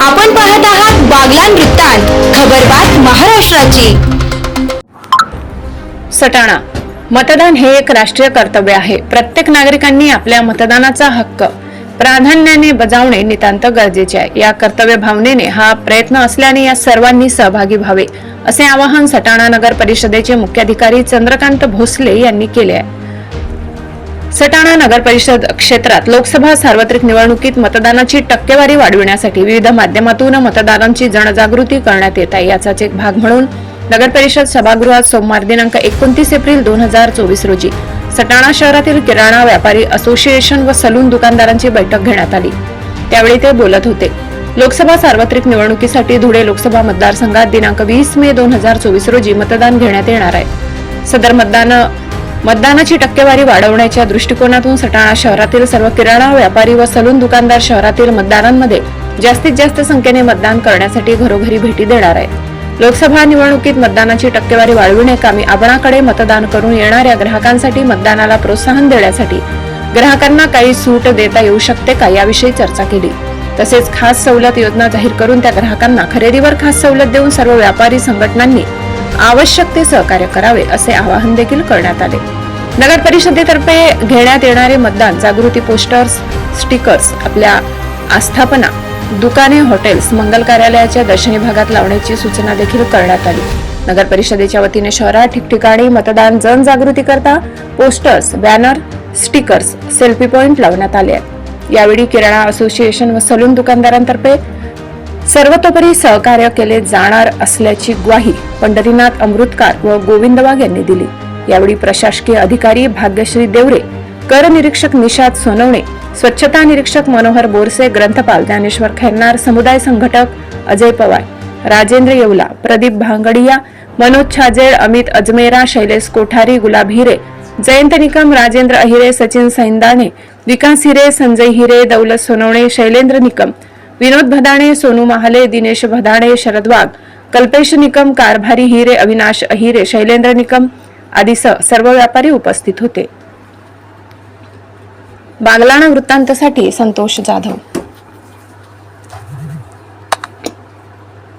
आपण पाहत आहात बागलान वृत्तांत खबरबात महाराष्ट्राची. सटाणा. मतदान हे एक राष्ट्रीय कर्तव्य आहे. प्रत्येक नागरिकांनी आपल्या मतदानाचा हक्क प्राधान्याने बजावणे नितांत गरजेचे आहे. या कर्तव्य भावनेने हा प्रयत्न असल्याने या सर्वांनी सहभागी व्हावे असे आवाहन सटाणा नगर परिषदेचे मुख्याधिकारी चंद्रकांत भोसले यांनी केले आहे. सटाणा नगर परिषद क्षेत्रात लोकसभा सार्वत्रिक निवडणुकीत मतदानाची टक्केवारी वाढविण्यासाठी विविध माध्यमातून मतदारांची जनजागृती करण्यात येत आहे. याचाच एक भाग म्हणून नगर परिषद सभागृहात सोमवार दिनांक एकोणतीस एप्रिल दोन हजार चोवीस रोजी सटाणा शहरातील किराणा व्यापारी असोसिएशन व सलून दुकानदारांची बैठक घेण्यात आली. त्यावेळी ते बोलत होते. लोकसभा सार्वत्रिक निवडणुकीसाठी धुळे लोकसभा मतदारसंघात दिनांक वीस मे दोन हजार चोवीस रोजी मतदान घेण्यात येणार आहे. सदर मतदान मतदानाची टक्केवारी वाढवण्याच्या दृष्टिकोनातून सटाणा शहरातील सर्व किराणा व्यापारी व सलून दुकानदार शहरातील मतदारांमध्ये जास्तीत जास्त संख्येने मतदान करण्यासाठी घरोघरी भेटी देणार आहे लोकसभा निवडणुकीत मतदानाची टक्केवारी वाढविण्याकामी आपणाकडे मतदान करून येणाऱ्या ग्राहकांसाठी मतदानाला प्रोत्साहन देण्यासाठी ग्राहकांना काही सूट देता येऊ शकते का याविषयी चर्चा केली. तसेच खास सवलत योजना जाहीर करून त्या ग्राहकांना खरेदीवर खास सवलत देऊन सर्व व्यापारी संघटनांनी आवश्यक ते सहकार्य करावे असे आवाहन देखील करण्यात आले. नगर परिषदेतर्फे घेण्यात येणारे मतदान जागृती पोस्टर्स स्टिकर्स आपल्या आस्थापना दुकाने हॉटेल्स मंगल कार्यालयाच्या दर्शनी भागात लावण्याची सूचना देखील करण्यात आली. नगर परिषदेच्या वतीने शहरात ठिकठिकाणी मतदान जनजागृती करता posters banner stickers selfie point लावण्यात आले आहेत. यावेळी किराणा असोसिएशन व सलून दुकानदारांतर्फे सर्वतोपरी सहकार्य केले जाणार असल्याची ग्वाही पंढरीनाथ अमृतकार व गोविंद वाघ यांनी दिली. यावेळी प्रशासकीय अधिकारी भाग्यश्री देवरे कर निरीक्षक निषाद सोनवणे स्वच्छता निरीक्षक मनोहर बोरसे ग्रंथपाल ज्ञानेश्वर खैरनार समुदाय संघटक अजय पवार राजेंद्र येवला प्रदीप भांगडिया मनोज छाजेड अमित अजमेरा शैलेश कोठारी गुलाब हिरे जयंत निकम राजेंद्र अहिरे सचिन सैंदाने विकास हिरे संजय हिरे दौलत सोनवणे शैलेंद्र निकम विनोद भदाणे सोनू महाले दिनेश भदाणे शरद वाघ कल्पेश निकम कारभारी हिरे अविनाश अहिरे शैलेंद्र निकम आदी सर्व व्यापारी उपस्थित होते. बागलाणा वृत्तांतसाठी संतोष जाधव.